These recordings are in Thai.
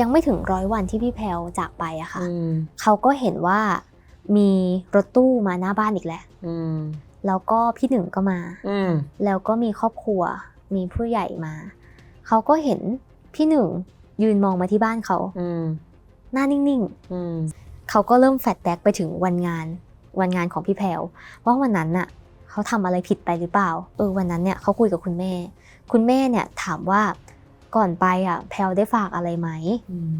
ยังไม่ถึงร้อยวันที่พี่แพลวจากไปอะค่ะอืมเขาก็เห็นว่ามีรถตู้มาหน้าบ้านอีกแล้วอืมแล้วก็พี่หนึ่งก็มาอืมแล้วก็มีครอบครัว มีผู้ใหญ่มา เขาก็เห็นพี่หนึ่งยืนมองมาที่บ้านเขาอืมหน้านิ่งอืมๆเขาก็เริ่มแฟลชแบ็กไปถึงวันงาน วันงานของพี่แพลวว่าวันนั้นน่ะเขาทำอะไรผิดไปหรือเปล่า เออวันนั้นเนี่ยเขาคุยกับคุณแม่ คุณแม่เนี่ยถามว่า ก่อนไปอะ แพลวได้ฝากอะไรไหมอืม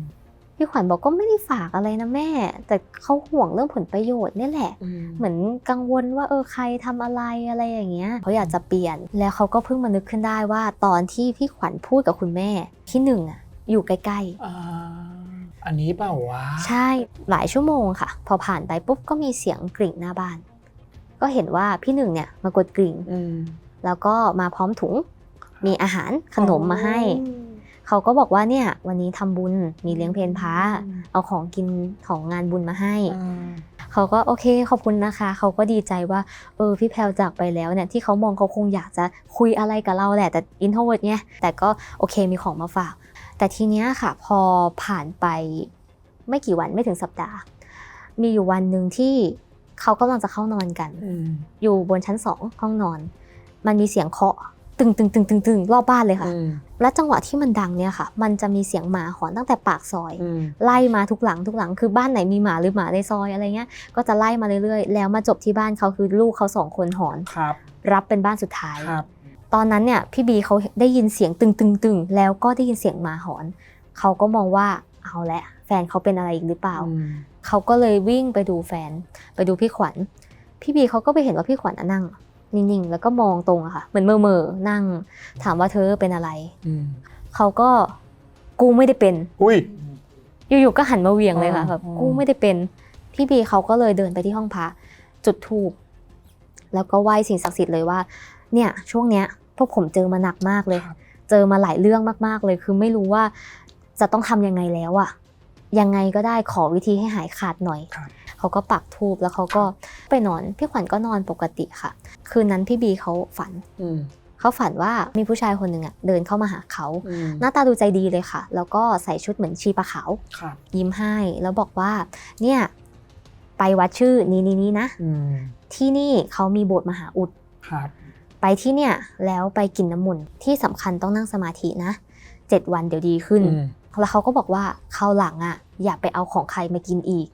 พี่ขวัญบอกก็ไม่ได้ฝากอะไรนะแม่ แต่เขาห่วงเรื่องผลประโยชน์เนี่ยแหละอืมเหมือนกังวลว่าเออใครทำอะไรอะไรอย่างเงี้ยเขาอยากจะเปลี่ยนแล้วเขาก็เพิ่งมานึกขึ้นได้ว่าตอนที่พี่ขวัญพูดกับคุณแม่ที่หนึ่งอะอยู่ใกล้อ่าอันนี้เปล่าวะๆใช่หลายชั่วโมงค่ะ พอผ่านไปปุ๊บก็มีเสียงกริ่งหน้าบ้าน ก็เห็นว่าพี่หนึ่งเนี่ยมากดกริ่งอืมแล้วก็มาพร้อมถุง มีอาหารขนมมาให้ เขาก็บอกว่าเนี่ย วันนี้ทำบุญมีเลี้ยงเพลนพระเอาของกินของงานบุญมาให้อืมเขาก็โอเคขอบคุณนะคะ เขาก็ดีใจว่าเออพี่แพลวจากไปแล้วเนี่ยที่เขามองเขาคงอยากจะคุยอะไรกับเราแหละ แต่อินโทรเวิร์ดเนี่ยแต่ก็โอเคมีของมาฝาก แต่ทีเนี้ยค่ะ พอผ่านไปไม่กี่วันไม่ถึงสัปดาห์ มีอยู่วันหนึ่งที่เขากำลังจะเข้านอนกันอืมอยู่บนชั้นสองห้องนอน มันมีเสียงเคาะ ตึงตึงตึงตึงตึงรอบบ้านเลยค่ะอืมและจังหวะที่มันดังเนี่ยค่ะ มันจะมีเสียงหมาหอนตั้งแต่ปากซอยอืมไล่มาทุกหลังทุกหลังคือบ้านไหนมีหมาหรือหมาในซอยอะไรเงี้ย ก็จะไล่มาเรื่อยๆ แล้วมาจบที่บ้านเขาคือลูกเขาสองคนหอนครับ รับเป็นบ้านสุดท้ายครับตอนนั้นเนี่ยพี่บีเขาได้ยินเสียงตึงตึงตึงแล้วก็ได้ยินเสียงหมาหอนเขาก็มองว่าเอาละแฟนเขาเป็นอะไรอีกหรือเปล่าอืมเขาก็เลยวิ่งไปดูแฟน ไปดูพี่ขวัญ พี่บีเขาก็ไปเห็นว่าพี่ขวัญน่ะนั่ง นิ่งๆ แล้วก็มองตรงอะค่ะ เหมือนเมื่อๆนั่ง ถามว่าเธอเป็นอะไรอืมเขาก็กูไม่ได้เป็น อุ้ยอยู่ๆก็หันมาเหวียงเลยค่ะอ่าแบบอืมกูไม่ได้เป็น พี่บีเขาก็เลยเดินไปที่ห้องพระจุดธูปแล้วก็ไหว้สิ่งศักดิ์สิทธิ์เลยว่า เนี่ย ช่วงเนี้ย พวกผมเจอมาหนักมากเลยครับเจอมาหลายเรื่องมากๆเลย คือไม่รู้ว่าจะต้องทำยังไงแล้วอะ ยังไงก็ได้ขอวิธีให้หายขาดหน่อย ครับ เขาก็ปักธูปแล้วเขาก็ไปนอน พี่ขวัญก็นอนปกติค่ะ คืนนั้นพี่บีเขาฝัน อืมเขาฝันว่ามีผู้ชายคนหนึ่งอะเดินเข้ามาหาเขา อืมหน้าตาดูใจดีเลยค่ะ แล้วก็ใส่ชุดเหมือนชีปลาขาว ครับยิ้มให้ แล้วบอกว่า เนี่ย ไปวัดชื่อนี้นี้นี้นะ อืมที่นี่เขามีโบสถ์มหาอุด ครับไปที่เนี่ย แล้วไปกินน้ำมนต์ที่สำคัญต้องนั่งสมาธินะเจ็ดวันเดี๋ยวดีขึ้น อืม แล้วเขาก็บอกว่าคราวหลังอะอย่าไปเอาของใครมากินอีก